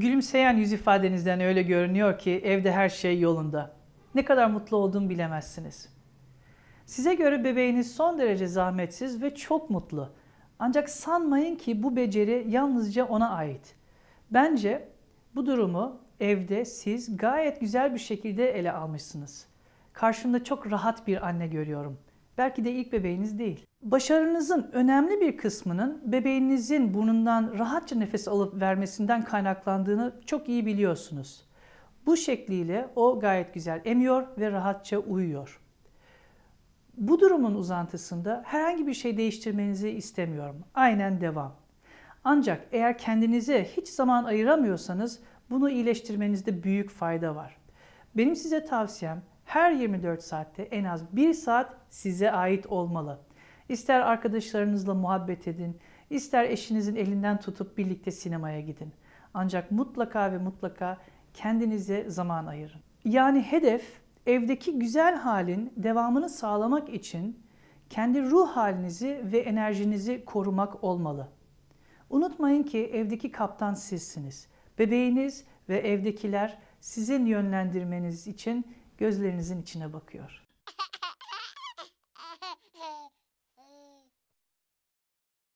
Gülümseyen yüz ifadenizden öyle görünüyor ki evde her şey yolunda. Ne kadar mutlu olduğumu bilemezsiniz. Size göre bebeğiniz son derece zahmetsiz ve çok mutlu. Ancak sanmayın ki bu beceri yalnızca ona ait. Bence bu durumu evde siz gayet güzel bir şekilde ele almışsınız. Karşımda çok rahat bir anne görüyorum. Belki de ilk bebeğiniz değil. Başarınızın önemli bir kısmının bebeğinizin burnundan rahatça nefes alıp vermesinden kaynaklandığını çok iyi biliyorsunuz. Bu şekliyle o gayet güzel emiyor ve rahatça uyuyor. Bu durumun uzantısında herhangi bir şey değiştirmenizi istemiyorum. Aynen devam. Ancak eğer kendinize hiç zaman ayıramıyorsanız bunu iyileştirmenizde büyük fayda var. Benim size tavsiyem her 24 saatte en az 1 saat size ait olmalı. İster arkadaşlarınızla muhabbet edin, ister eşinizin elinden tutup birlikte sinemaya gidin. Ancak mutlaka ve mutlaka kendinize zaman ayırın. Yani hedef evdeki güzel halin devamını sağlamak için kendi ruh halinizi ve enerjinizi korumak olmalı. Unutmayın ki evdeki kaptan sizsiniz. Bebeğiniz ve evdekiler sizin yönlendirmeniz için gözlerinizin içine bakıyor.